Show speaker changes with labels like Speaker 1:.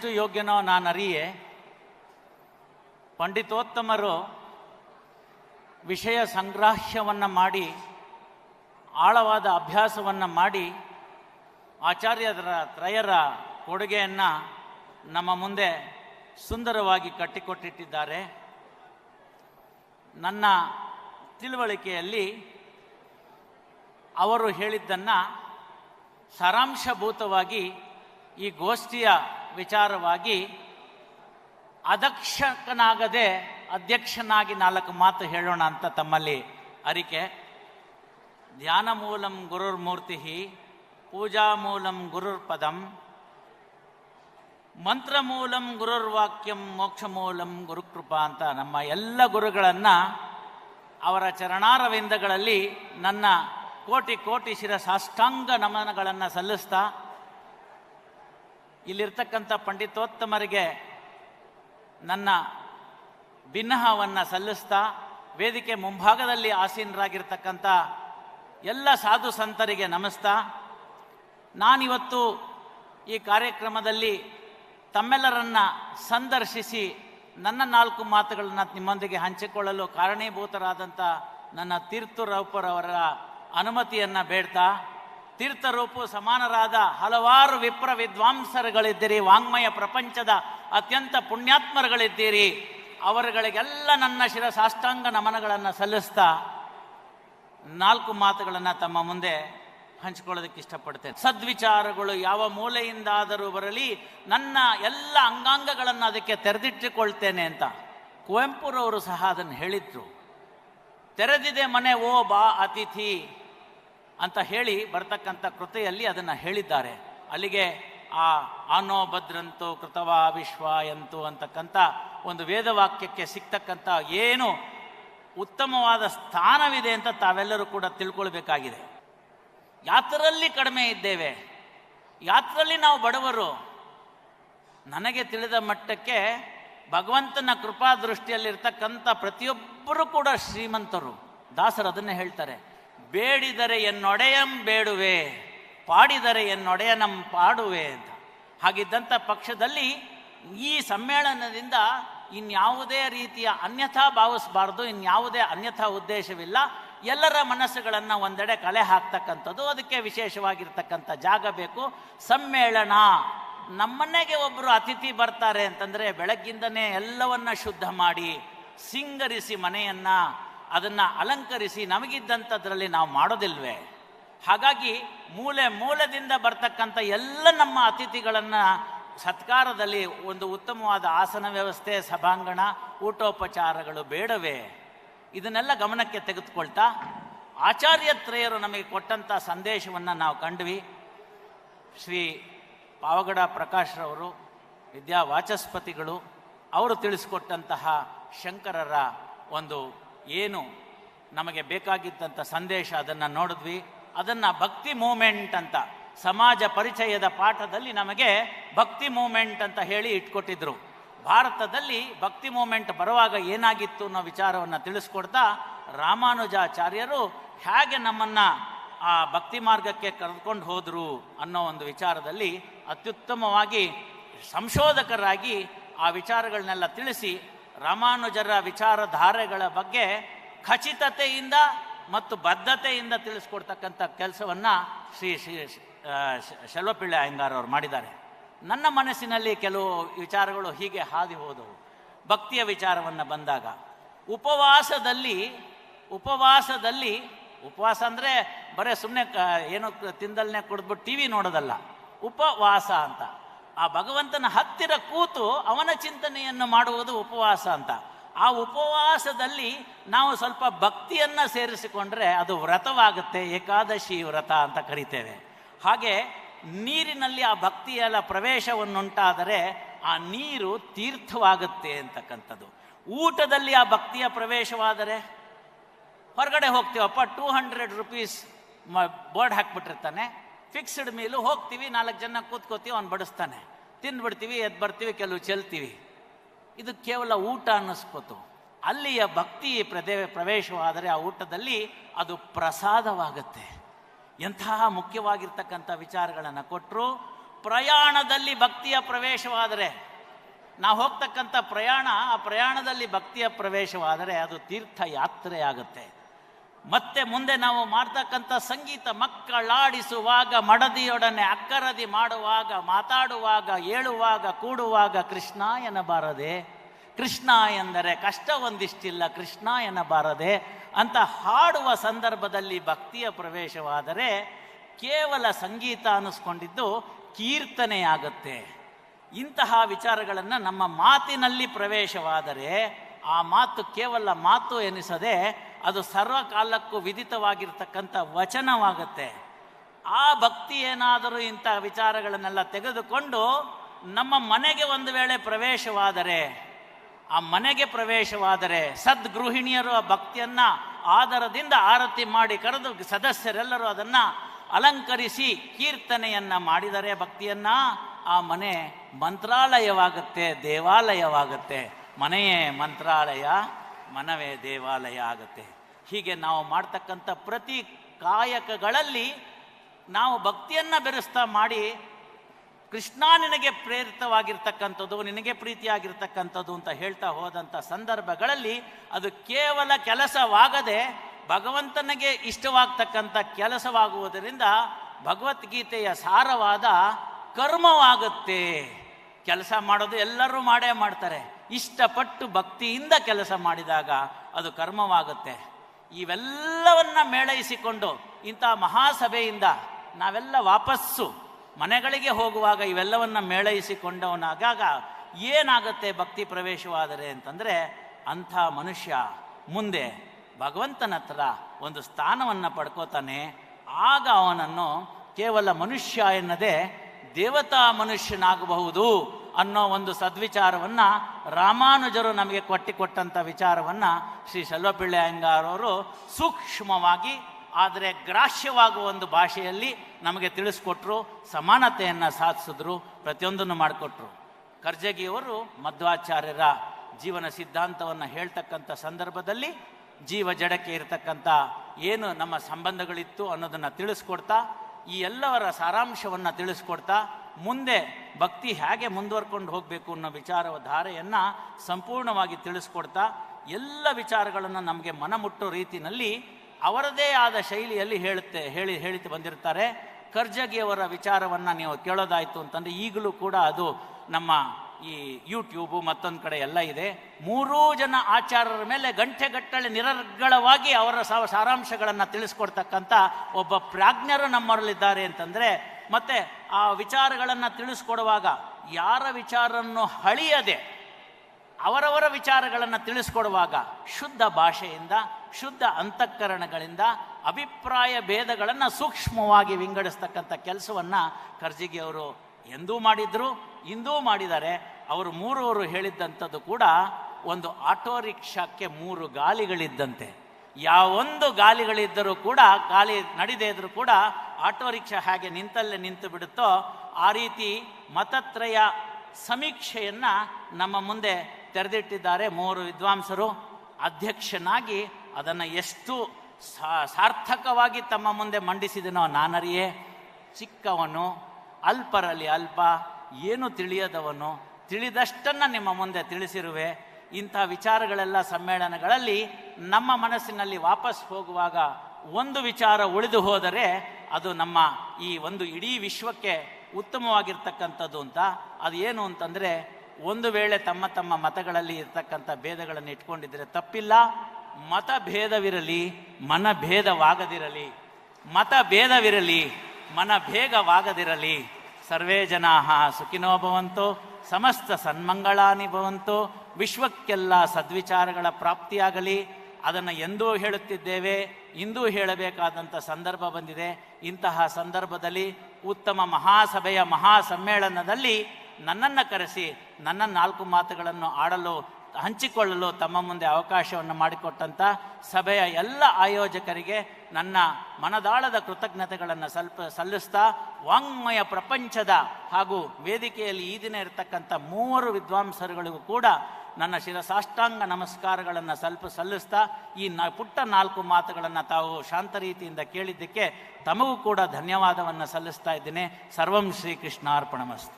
Speaker 1: ನಾನೆಷ್ಟು ಯೋಗ್ಯನೋ ನಾನು ಅರಿಯೇ. ಪಂಡಿತೋತ್ತಮರು ವಿಷಯ ಸಂಗ್ರಾಹ್ಯವನ್ನು ಮಾಡಿ, ಆಳವಾದ ಅಭ್ಯಾಸವನ್ನು ಮಾಡಿ, ಆಚಾರ್ಯರ ತ್ರಯರ ಕೊಡುಗೆಯನ್ನು ನಮ್ಮ ಮುಂದೆ ಸುಂದರವಾಗಿ ಕಟ್ಟಿಕೊಟ್ಟಿಟ್ಟಿದ್ದಾರೆ. ನನ್ನ ತಿಳುವಳಿಕೆಯಲ್ಲಿ ಅವರು ಹೇಳಿದ್ದನ್ನು ಸಾರಾಂಶಭೂತವಾಗಿ ಈ ಗೋಷ್ಠಿಯ ವಿಚಾರವಾಗಿ ಅದಕ್ಷಕನಾಗದೆ ಅಧ್ಯಕ್ಷನಾಗಿ ನಾಲ್ಕು ಮಾತು ಹೇಳೋಣ ಅಂತ ತಮ್ಮಲ್ಲಿ ಅರಿಕೆ. ಧ್ಯಾನ ಮೂಲಂ ಗುರುರ್ಮೂರ್ತಿ ಪೂಜಾ ಮೂಲಂ ಗುರುರ್ಪದಂ ಮಂತ್ರ ಮೂಲಂ ಗುರುರ್ವಾಕ್ಯಂ ಮೋಕ್ಷ ಮೂಲಂ ಗುರುಕೃಪಾ ಅಂತ ನಮ್ಮ ಎಲ್ಲ ಗುರುಗಳನ್ನು ಅವರ ಚರಣಾರವಿಂದಗಳಲ್ಲಿ ನನ್ನ ಕೋಟಿ ಕೋಟಿ ಶಿರ ಸಾಷ್ಟಾಂಗ ನಮನಗಳನ್ನು ಸಲ್ಲಿಸ್ತಾ ಇಲ್ಲಿರ್ತಕ್ಕಂಥ ಪಂಡಿತೋತ್ತಮರಿಗೆ ನನ್ನ ಭಿನ್ನಹವನ್ನು ಸಲ್ಲಿಸ್ತಾ ವೇದಿಕೆ ಮುಂಭಾಗದಲ್ಲಿ ಆಸೀನರಾಗಿರ್ತಕ್ಕಂಥ ಎಲ್ಲ ಸಾಧು ಸಂತರಿಗೆ ನಮಸ್ತಾ. ನಾನಿವತ್ತು ಈ ಕಾರ್ಯಕ್ರಮದಲ್ಲಿ ತಮ್ಮೆಲ್ಲರನ್ನ ಸಂದರ್ಶಿಸಿ ನನ್ನ ನಾಲ್ಕು ಮಾತುಗಳನ್ನು ನಿಮ್ಮೊಂದಿಗೆ ಹಂಚಿಕೊಳ್ಳಲು ಕಾರಣೀಭೂತರಾದಂಥ ನನ್ನ ತೀರ್ಥರೂಪರವರ ಅನುಮತಿಯನ್ನು ಬೇಡ್ತಾ. ತೀರ್ಥರೂಪು ಸಮಾನರಾದ ಹಲವಾರು ವಿಪ್ರ ವಿದ್ವಾಂಸರುಗಳಿದ್ದೀರಿ, ವಾಂಗ್ಮಯ ಪ್ರಪಂಚದ ಅತ್ಯಂತ ಪುಣ್ಯಾತ್ಮರುಗಳಿದ್ದೀರಿ. ಅವರುಗಳಿಗೆಲ್ಲ ನನ್ನ ಶಿರ ಸಾಷ್ಟಾಂಗ ನಮನಗಳನ್ನು ಸಲ್ಲಿಸ್ತಾ ನಾಲ್ಕು ಮಾತುಗಳನ್ನು ತಮ್ಮ ಮುಂದೆ ಹಂಚಿಕೊಳ್ಳೋದಕ್ಕೆ ಇಷ್ಟಪಡ್ತೇನೆ. ಸದ್ವಿಚಾರಗಳು ಯಾವ ಮೂಲೆಯಿಂದಾದರೂ ಬರಲಿ, ನನ್ನ ಎಲ್ಲ ಅಂಗಾಂಗಗಳನ್ನು ಅದಕ್ಕೆ ತೆರೆದಿಟ್ಟುಕೊಳ್ತೇನೆ ಅಂತ ಕುವೆಂಪುರವರು ಸಹ ಅದನ್ನು ಹೇಳಿದ್ರು. ತೆರೆದಿದೆ ಮನೆ ಓ ಬಾ ಅತಿಥಿ ಅಂತ ಹೇಳಿ ಬರ್ತಕ್ಕಂಥ ಕೃತೆಯಲ್ಲಿ ಅದನ್ನು ಹೇಳಿದ್ದಾರೆ. ಅಲ್ಲಿಗೆ ಆ ಆನೋ ಭದ್ರಂತು ಕೃತವಾ ವಿಶ್ವ ಎಂತು ಅಂತಕ್ಕಂಥ ಒಂದು ವೇದವಾಕ್ಯಕ್ಕೆ ಸಿಗ್ತಕ್ಕಂಥ ಏನು ಉತ್ತಮವಾದ ಸ್ಥಾನವಿದೆ ಅಂತ ತಾವೆಲ್ಲರೂ ಕೂಡ ತಿಳ್ಕೊಳ್ಬೇಕಾಗಿದೆ. ಯಾತ್ರರಲ್ಲಿ ಕಡಿಮೆ ಇದ್ದೇವೆ. ಯಾತ್ರರಲ್ಲಿ ನಾವು ಬಡವರು. ನನಗೆ ತಿಳಿದ ಮಟ್ಟಕ್ಕೆ ಭಗವಂತನ ಕೃಪಾ ದೃಷ್ಟಿಯಲ್ಲಿರ್ತಕ್ಕಂಥ ಪ್ರತಿಯೊಬ್ಬರು ಕೂಡ ಶ್ರೀಮಂತರು. ದಾಸರು ಅದನ್ನೇ ಹೇಳ್ತಾರೆ. ಬೇಡಿದರೆ ಎನ್ನೊಡೆಯಂ ಬೇಡುವೆ, ಪಾಡಿದರೆ ಎನ್ನೊಡೆಯನಂ ಪಾಡುವೆ ಅಂತ. ಹಾಗಿದ್ದಂಥ ಪಕ್ಷದಲ್ಲಿ ಈ ಸಮ್ಮೇಳನದಿಂದ ಇನ್ಯಾವುದೇ ರೀತಿಯ ಅನ್ಯಥಾ ಭಾವಿಸಬಾರ್ದು, ಇನ್ಯಾವುದೇ ಅನ್ಯಥಾ ಉದ್ದೇಶವಿಲ್ಲ. ಎಲ್ಲರ ಮನಸ್ಸುಗಳನ್ನು ಒಂದೆಡೆ ಕಲೆ ಹಾಕ್ತಕ್ಕಂಥದ್ದು, ಅದಕ್ಕೆ ವಿಶೇಷವಾಗಿರ್ತಕ್ಕಂಥ ಜಾಗ ಬೇಕು. ಸಮ್ಮೇಳನ, ನಮ್ಮನೆಗೆ ಒಬ್ಬರು ಅತಿಥಿ ಬರ್ತಾರೆ ಅಂತಂದರೆ ಬೆಳಗ್ಗಿಂದನೇ ಎಲ್ಲವನ್ನ ಶುದ್ಧ ಮಾಡಿ, ಸಿಂಗರಿಸಿ ಮನೆಯನ್ನು ಅದನ್ನು ಅಲಂಕರಿಸಿ ನಮಗಿದ್ದಂಥದ್ರಲ್ಲಿ ನಾವು ಮಾಡೋದಿಲ್ವೇ? ಹಾಗಾಗಿ ಮೂಲೆ ಮೂಲದಿಂದ ಬರ್ತಕ್ಕಂಥ ಎಲ್ಲ ನಮ್ಮ ಅತಿಥಿಗಳನ್ನು ಸತ್ಕಾರದಲ್ಲಿ ಒಂದು ಉತ್ತಮವಾದ ಆಸನ ವ್ಯವಸ್ಥೆ, ಸಭಾಂಗಣ, ಊಟೋಪಚಾರಗಳು ಬೇಡವೇ? ಇದನ್ನೆಲ್ಲ ಗಮನಕ್ಕೆ ತೆಗೆದುಕೊಳ್ತಾ ಆಚಾರ್ಯತ್ರಯರು ನಮಗೆ ಕೊಟ್ಟಂಥ ಸಂದೇಶವನ್ನು ನಾವು ಕಂಡ್ವಿ. ಶ್ರೀ ಪಾವಗಡ ಪ್ರಕಾಶ್ರವರು ವಿದ್ಯಾ ವಾಚಸ್ಪತಿಗಳು ಅವರು ತಿಳಿಸಿಕೊಟ್ಟಂತಹ ಶಂಕರರ ಒಂದು ಏನು ನಮಗೆ ಬೇಕಾಗಿದ್ದಂಥ ಸಂದೇಶ ಅದನ್ನು ನೋಡಿದ್ವಿ. ಅದನ್ನು ಭಕ್ತಿ ಮೂಮೆಂಟ್ ಅಂತ ಸಮಾಜ ಪರಿಚಯದ ಪಾಠದಲ್ಲಿ ನಮಗೆ ಭಕ್ತಿ ಮೂಮೆಂಟ್ ಅಂತ ಹೇಳಿ ಇಟ್ಕೊಟ್ಟಿದ್ರು. ಭಾರತದಲ್ಲಿ ಭಕ್ತಿ ಮೂಮೆಂಟ್ ಬರುವಾಗ ಏನಾಗಿತ್ತು ಅನ್ನೋ ವಿಚಾರವನ್ನು ತಿಳಿಸ್ಕೊಡ್ತಾ ರಾಮಾನುಜಾಚಾರ್ಯರು ಹೇಗೆ ನಮ್ಮನ್ನು ಆ ಭಕ್ತಿ ಮಾರ್ಗಕ್ಕೆ ಕರೆದುಕೊಂಡು ಹೋದರು ಅನ್ನೋ ಒಂದು ವಿಚಾರದಲ್ಲಿ ಅತ್ಯುತ್ತಮವಾಗಿ ಸಂಶೋಧಕರಾಗಿ ಆ ವಿಚಾರಗಳನ್ನೆಲ್ಲ ತಿಳಿಸಿ ರಾಮಾನುಜರ ವಿಚಾರಧಾರೆಗಳ ಬಗ್ಗೆ ಖಚಿತತೆಯಿಂದ ಮತ್ತು ಬದ್ಧತೆಯಿಂದ ತಿಳಿಸ್ಕೊಡ್ತಕ್ಕಂಥ ಕೆಲಸವನ್ನು ಶ್ರೀ ಶ್ರೀ ಶೆಲ್ವಪಿಳ್ಳೆ ಅಯ್ಯಂಗಾರ್ ಅವರು ಮಾಡಿದ್ದಾರೆ. ನನ್ನ ಮನಸ್ಸಿನಲ್ಲಿ ಕೆಲವು ವಿಚಾರಗಳು ಹೀಗೆ ಹಾದಿ ಹೋದವು. ಭಕ್ತಿಯ ವಿಚಾರವನ್ನು ಬಂದಾಗ, ಉಪವಾಸದಲ್ಲಿ ಉಪವಾಸದಲ್ಲಿ, ಉಪವಾಸ ಅಂದರೆ ಬರೀ ಸುಮ್ಮನೆ ಏನೋ ತಿಂದಲ್ನೇ ಕುಡಿದ್ಬಿಟ್ಟು ಟಿ ವಿ ನೋಡೋದಲ್ಲ, ಉಪವಾಸ ಅಂತ. ಆ ಭಗವಂತನ ಹತ್ತಿರ ಕೂತು ಅವನ ಚಿಂತನೆಯನ್ನು ಮಾಡುವುದು ಉಪವಾಸ ಅಂತ. ಆ ಉಪವಾಸದಲ್ಲಿ ನಾವು ಸ್ವಲ್ಪ ಭಕ್ತಿಯನ್ನು ಸೇರಿಸಿಕೊಂಡ್ರೆ ಅದು ವ್ರತವಾಗುತ್ತೆ, ಏಕಾದಶಿ ವ್ರತ ಅಂತ ಕರಿತೇವೆ. ಹಾಗೆ ನೀರಿನಲ್ಲಿ ಆ ಭಕ್ತಿಯಲ್ಲ ಪ್ರವೇಶವನ್ನುಂಟಾದರೆ ಆ ನೀರು ತೀರ್ಥವಾಗುತ್ತೆ ಅಂತಕ್ಕಂಥದ್ದು. ಊಟದಲ್ಲಿ ಆ ಭಕ್ತಿಯ ಪ್ರವೇಶವಾದರೆ ಹೊರಗಡೆ ಹೋಗ್ತೀವಪ್ಪ, ಟೂ ಹಂಡ್ರೆಡ್ ರುಪೀಸ್ ಬೋರ್ಡ್ ಹಾಕ್ಬಿಟ್ಟಿರ್ತಾನೆ. ಫಿಕ್ಸ್ಡ್ ಮೀಲು ಹೋಗ್ತೀವಿ, ನಾಲ್ಕು ಜನ ಕೂತ್ಕೋತೀವಿ, ಅವ್ನು ಬಡಿಸ್ತಾನೆ. ತಿಂದ್ಬಿಡ್ತೀವಿ ಎದ್ದು ಬರ್ತೀವಿ, ಕೆಲವು ಚೆಲ್ತೀವಿ. ಇದು ಕೇವಲ ಊಟ ಅನ್ನಿಸ್ಕೋತು. ಅಲ್ಲಿಯ ಭಕ್ತಿ ಪ್ರದೇ, ಪ್ರವೇಶವಾದರೆ ಆ ಊಟದಲ್ಲಿ ಅದು ಪ್ರಸಾದವಾಗುತ್ತೆ. ಎಂತಹ ಮುಖ್ಯವಾಗಿರ್ತಕ್ಕಂಥ ವಿಚಾರಗಳನ್ನು ಕೊಟ್ಟರು ಪ್ರಯಾಣದಲ್ಲಿ ಭಕ್ತಿಯ ಪ್ರವೇಶವಾದರೆ ನಾವು ಹೋಗ್ತಕ್ಕಂಥ ಪ್ರಯಾಣ, ಆ ಪ್ರಯಾಣದಲ್ಲಿ ಭಕ್ತಿಯ ಪ್ರವೇಶವಾದರೆ ಅದು ತೀರ್ಥಯಾತ್ರೆ ಆಗುತ್ತೆ ಮತ್ತೆ ಮುಂದೆ ನಾವು ಮಾಡ್ತಕ್ಕಂಥ ಸಂಗೀತ ಮಕ್ಕಳಾಡಿಸುವಾಗ, ಮಡದಿಯೊಡನೆ ಅಕ್ಕರದಿ ಮಾಡುವಾಗ, ಮಾತಾಡುವಾಗ, ಏಳುವಾಗ, ಕೂಡುವಾಗ ಕೃಷ್ಣ ಎನ್ನಬಾರದೆ. ಕೃಷ್ಣ ಎಂದರೆ ಕಷ್ಟ ಒಂದಿಷ್ಟಿಲ್ಲ, ಕೃಷ್ಣ ಎನ್ನಬಾರದೆ. ಅಂತ ಹಾಡುವ ಸಂದರ್ಭದಲ್ಲಿ ಭಕ್ತಿಯ ಪ್ರವೇಶವಾದರೆ ಕೇವಲ ಸಂಗೀತ ಅನ್ನಿಸ್ಕೊಂಡಿದ್ದು ಕೀರ್ತನೆಯಾಗುತ್ತೆ. ಇಂತಹ ವಿಚಾರಗಳನ್ನು ನಮ್ಮ ಮಾತಿನಲ್ಲಿ ಪ್ರವೇಶವಾದರೆ ಆ ಮಾತು ಕೇವಲ ಮಾತು ಎನಿಸದೆ ಅದು ಸರ್ವಕಾಲಕ್ಕೂ ವಿದಿತವಾಗಿರ್ತಕ್ಕಂಥ ವಚನವಾಗುತ್ತೆ. ಆ ಭಕ್ತಿ ಏನಾದರೂ ಇಂಥ ವಿಚಾರಗಳನ್ನೆಲ್ಲ ತೆಗೆದುಕೊಂಡು ನಮ್ಮ ಮನೆಗೆ ಒಂದು ವೇಳೆ ಪ್ರವೇಶವಾದರೆ, ಆ ಮನೆಗೆ ಪ್ರವೇಶವಾದರೆ ಸದ್ಗೃಹಿಣಿಯರು ಆ ಭಕ್ತಿಯನ್ನು ಆಧಾರದಿಂದ ಆರತಿ ಮಾಡಿ ಕರೆದು ಸದಸ್ಯರೆಲ್ಲರೂ ಅದನ್ನು ಅಲಂಕರಿಸಿ ಕೀರ್ತನೆಯನ್ನು ಮಾಡಿದರೆ ಭಕ್ತಿಯನ್ನು, ಆ ಮನೆ ಮಂತ್ರಾಲಯವಾಗುತ್ತೆ, ದೇವಾಲಯವಾಗುತ್ತೆ. ಮನೆಯೇ ಮಂತ್ರಾಲಯ. ಮನವೇ ದೇವಾಲಯ ಆಗುತ್ತೆ. ಹೀಗೆ ನಾವು ಮಾಡ್ತಕ್ಕಂಥ ಪ್ರತಿ ಕಾಯಕಗಳಲ್ಲಿ ನಾವು ಭಕ್ತಿಯನ್ನು ಬೆರೆಸ್ತಾ ಮಾಡಿ ಕೃಷ್ಣ ನಿನಗೆ ಪ್ರೇರಿತವಾಗಿರ್ತಕ್ಕಂಥದ್ದು, ನಿನಗೆ ಪ್ರೀತಿಯಾಗಿರ್ತಕ್ಕಂಥದ್ದು ಅಂತ ಹೇಳ್ತಾ ಹೋದಂಥ ಸಂದರ್ಭಗಳಲ್ಲಿ ಅದು ಕೇವಲ ಕೆಲಸವಾಗದೆ ಭಗವಂತನಿಗೆ ಇಷ್ಟವಾಗ್ತಕ್ಕಂಥ ಕೆಲಸವಾಗುವುದರಿಂದ ಭಗವದ್ಗೀತೆಯ ಸಾರವಾದ ಕರ್ಮವಾಗುತ್ತೆ. ಕೆಲಸ ಮಾಡೋದು ಎಲ್ಲರೂ ಮಾಡೇ ಮಾಡ್ತಾರೆ. ಇಷ್ಟಪಟ್ಟು ಭಕ್ತಿಯಿಂದ ಕೆಲಸ ಮಾಡಿದಾಗ ಅದು ಕರ್ಮವಾಗುತ್ತೆ. ಇವೆಲ್ಲವನ್ನ ಮೇಳೈಸಿಕೊಂಡು ಇಂಥ ಮಹಾಸಭೆಯಿಂದ ನಾವೆಲ್ಲ ವಾಪಸ್ಸು ಮನೆಗಳಿಗೆ ಹೋಗುವಾಗ ಇವೆಲ್ಲವನ್ನ ಮೇಳೈಸಿಕೊಂಡವನಾಗ ಏನಾಗುತ್ತೆ ಭಕ್ತಿ ಪ್ರವೇಶವಾದರೆ ಅಂತಂದರೆ ಅಂಥ ಮನುಷ್ಯ ಮುಂದೆ ಭಗವಂತನ ಹತ್ರ ಒಂದು ಸ್ಥಾನವನ್ನು ಪಡ್ಕೋತಾನೆ. ಆಗ ಅವನನ್ನು ಕೇವಲ ಮನುಷ್ಯ ಎನ್ನದೇ ದೇವತಾ ಮನುಷ್ಯನಾಗಬಹುದು. ಅನ್ನೋ ಒಂದು ಸದ್ವಿಚಾರವನ್ನು ರಾಮಾನುಜರು ನಮಗೆ ಕೊಟ್ಟಿಕೊಟ್ಟಂಥ ವಿಚಾರವನ್ನು ಶ್ರೀ ಶಲ್ವಪಿಳ್ಳೆ ಅಯ್ಯಂಗಾರವರು ಸೂಕ್ಷ್ಮವಾಗಿ, ಆದರೆ ಗ್ರಾಹ್ಯವಾಗುವ ಒಂದು ಭಾಷೆಯಲ್ಲಿ ನಮಗೆ ತಿಳಿಸ್ಕೊಟ್ರು, ಸಮಾನತೆಯನ್ನು ಸಾಧಿಸಿದ್ರು, ಪ್ರತಿಯೊಂದನ್ನು ಮಾಡಿಕೊಟ್ರು. ಕರ್ಜಗಿಯವರು ಮಧ್ವಾಚಾರ್ಯರ ಜೀವನ ಸಿದ್ಧಾಂತವನ್ನು ಹೇಳ್ತಕ್ಕಂಥ ಸಂದರ್ಭದಲ್ಲಿ ಜೀವ ಜಡಕ್ಕೆ ಇರತಕ್ಕಂಥ ಏನು ನಮ್ಮ ಸಂಬಂಧಗಳಿತ್ತು ಅನ್ನೋದನ್ನು ತಿಳಿಸ್ಕೊಡ್ತಾ, ಈ ಎಲ್ಲವರ ಸಾರಾಂಶವನ್ನು ತಿಳಿಸ್ಕೊಡ್ತಾ ಮುಂದೆ ಭಕ್ತಿ ಹೇಗೆ ಮುಂದುವರ್ಕೊಂಡು ಹೋಗಬೇಕು ಅನ್ನೋ ವಿಚಾರ ಧಾರೆಯನ್ನು ಸಂಪೂರ್ಣವಾಗಿ ತಿಳಿಸ್ಕೊಡ್ತಾ ಎಲ್ಲ ವಿಚಾರಗಳನ್ನು ನಮಗೆ ಮನಮುಟ್ಟೋ ರೀತಿಯಲ್ಲಿ ಅವರದೇ ಆದ ಶೈಲಿಯಲ್ಲಿ ಹೇಳುತ್ತೆ, ಹೇಳಿ, ಹೇಳಿತು ಬಂದಿರ್ತಾರೆ. ಕರ್ಜಗಿಯವರ ವಿಚಾರವನ್ನು ನೀವು ಕೇಳೋದಾಯಿತು ಅಂತಂದರೆ ಈಗಲೂ ಕೂಡ ಅದು ನಮ್ಮ ಈ ಯೂಟ್ಯೂಬು ಮತ್ತೊಂದು ಕಡೆ ಎಲ್ಲ ಇದೆ. ಮೂರೂ ಜನ ಆಚಾರ್ಯರ ಮೇಲೆ ಗಂಟೆಗಟ್ಟಲೆ ನಿರರ್ಗಳವಾಗಿ ಅವರ ಸಾರಾಂಶಗಳನ್ನು ತಿಳಿಸ್ಕೊಡ್ತಕ್ಕಂಥ ಒಬ್ಬ ಪ್ರಾಜ್ಞರು ನಮ್ಮರಲ್ಲಿದ್ದಾರೆ ಅಂತಂದರೆ ಮತ್ತೆ ಆ ವಿಚಾರಗಳನ್ನು ತಿಳಿಸ್ಕೊಡುವಾಗ ಯಾರ ವಿಚಾರವನ್ನು ಹಳಿಯದೆ ಅವರವರ ವಿಚಾರಗಳನ್ನು ತಿಳಿಸ್ಕೊಡುವಾಗ ಶುದ್ಧ ಭಾಷೆಯಿಂದ, ಶುದ್ಧ ಅಂತಃಕರಣಗಳಿಂದ, ಅಭಿಪ್ರಾಯ ಭೇದಗಳನ್ನು ಸೂಕ್ಷ್ಮವಾಗಿ ವಿಂಗಡಿಸ್ತಕ್ಕಂಥ ಕೆಲಸವನ್ನು ಕರ್ಜಿಗಿಯವರು ಎಂದೂ ಮಾಡಿದ್ರು, ಇಂದೂ ಮಾಡಿದ್ದಾರೆ ಅವರು ಮೂರುವರು ಹೇಳಿದ್ದಂಥದ್ದು ಕೂಡ ಒಂದು ಆಟೋ ರಿಕ್ಷಾಕ್ಕೆ ಮೂರು ಗಾಲಿಗಳಿದ್ದಂತೆ. ಯಾವೊಂದು ಗಾಲಿಗಳಿದ್ದರೂ ಕೂಡ, ಗಾಲಿ ನಡಿದೇ ಇದ್ರೂ ಕೂಡ ಆಟೋ ರಿಕ್ಷಾ ಹಾಗೆ ನಿಂತಲ್ಲೇ ನಿಂತು ಬಿಡುತ್ತೋ, ಆ ರೀತಿ ಮತತ್ರಯ ಸಮೀಕ್ಷೆಯನ್ನು ನಮ್ಮ ಮುಂದೆ ತೆರೆದಿಟ್ಟಿದ್ದಾರೆ ಮೂರು ವಿದ್ವಾಂಸರು. ಅಧ್ಯಕ್ಷನಾಗಿ ಅದನ್ನು ಎಷ್ಟು ಸಾರ್ಥಕವಾಗಿ ತಮ್ಮ ಮುಂದೆ ಮಂಡಿಸಿದನೋ ನಾನರಿಯೇ, ಚಿಕ್ಕವನು, ಅಲ್ಪರಲ್ಲಿ ಅಲ್ಪ, ಏನು ತಿಳಿಯದವನು, ತಿಳಿದಷ್ಟನ್ನು ನಿಮ್ಮ ಮುಂದೆ ತಿಳಿಸಿರುವೆ. ಇಂಥ ವಿಚಾರಗಳೆಲ್ಲ ಸಮ್ಮೇಳನಗಳಲ್ಲಿ ನಮ್ಮ ಮನಸ್ಸಿನಲ್ಲಿ ವಾಪಸ್ ಹೋಗುವಾಗ ಒಂದು ವಿಚಾರ ಉಳಿದು ಹೋದರೆ ಅದು ನಮ್ಮ ಈ ಒಂದು ಇಡೀ ವಿಶ್ವಕ್ಕೆ ಉತ್ತಮವಾಗಿರ್ತಕ್ಕಂಥದ್ದು ಅಂತ. ಅದು ಏನು ಅಂತಂದರೆ ಒಂದು ವೇಳೆ ತಮ್ಮ ತಮ್ಮ ಮತಗಳಲ್ಲಿ ಇರ್ತಕ್ಕಂಥ ಭೇದಗಳನ್ನು ಇಟ್ಕೊಂಡಿದ್ರೆ ತಪ್ಪಿಲ್ಲ. ಮತಭೇದವಿರಲಿ, ಮನಭೇದವಾಗದಿರಲಿ ಮನ ಭೇದವಾಗದಿರಲಿ ಮತ ಭೇದವಿರಲಿ ಮನ ಭೇಗವಾಗದಿರಲಿ ಸರ್ವೇ ಜನಾ ಸುಖಿನೋ ಭವಂತೋ, ಸಮಸ್ತ ಸನ್ಮಂಗಳಾನಿ ಭವಂತೋ, ವಿಶ್ವಕ್ಕೆಲ್ಲ ಸದ್ವಿಚಾರಗಳ ಪ್ರಾಪ್ತಿಯಾಗಲಿ. ಅದನ್ನು ಎಂದೂ ಹೇಳುತ್ತಿದ್ದೇವೆ, ಇಂದೂ ಹೇಳಬೇಕಾದಂಥ ಸಂದರ್ಭ ಬಂದಿದೆ. ಇಂತಹ ಸಂದರ್ಭದಲ್ಲಿ ಉತ್ತಮ ಮಹಾಸಭೆಯ ಮಹಾ ಸಮ್ಮೇಳನದಲ್ಲಿ ನನ್ನನ್ನು ಕರೆಸಿ, ನನ್ನ ನಾಲ್ಕು ಮಾತುಗಳನ್ನು ಆಡಲು, ಹಂಚಿಕೊಳ್ಳಲು ತಮ್ಮ ಮುಂದೆ ಅವಕಾಶವನ್ನು ಮಾಡಿಕೊಟ್ಟಂಥ ಸಭೆಯ ಎಲ್ಲ ಆಯೋಜಕರಿಗೆ ನನ್ನ ಮನದಾಳದ ಕೃತಜ್ಞತೆಗಳನ್ನು ಸ್ವಲ್ಪ ಸಲ್ಲಿಸ್ತಾ, ವಾಂಗ್ಮಯ ಪ್ರಪಂಚದ ಹಾಗೂ ವೇದಿಕೆಯಲ್ಲಿ ಈ ದಿನ ಇರತಕ್ಕಂಥ ಮೂವರು ವಿದ್ವಾಂಸರುಗಳಿಗೂ ಕೂಡ ನನ್ನ ಶಿರಸಾಷ್ಟಾಂಗ ನಮಸ್ಕಾರಗಳನ್ನು ಸ್ವಲ್ಪ ಸಲ್ಲಿಸ್ತಾ ಈ ನ ಪುಟ್ಟ ನಾಲ್ಕು ಮಾತುಗಳನ್ನು ತಾವು ಶಾಂತ ರೀತಿಯಿಂದ ಕೇಳಿದ್ದಕ್ಕೆ ತಮಗೂ ಕೂಡ ಧನ್ಯವಾದವನ್ನು ಸಲ್ಲಿಸ್ತಾ ಇದ್ದೇನೆ. ಸರ್ವಂ ಶ್ರೀಕೃಷ್ಣಾರ್ಪಣಮಸ್ತು.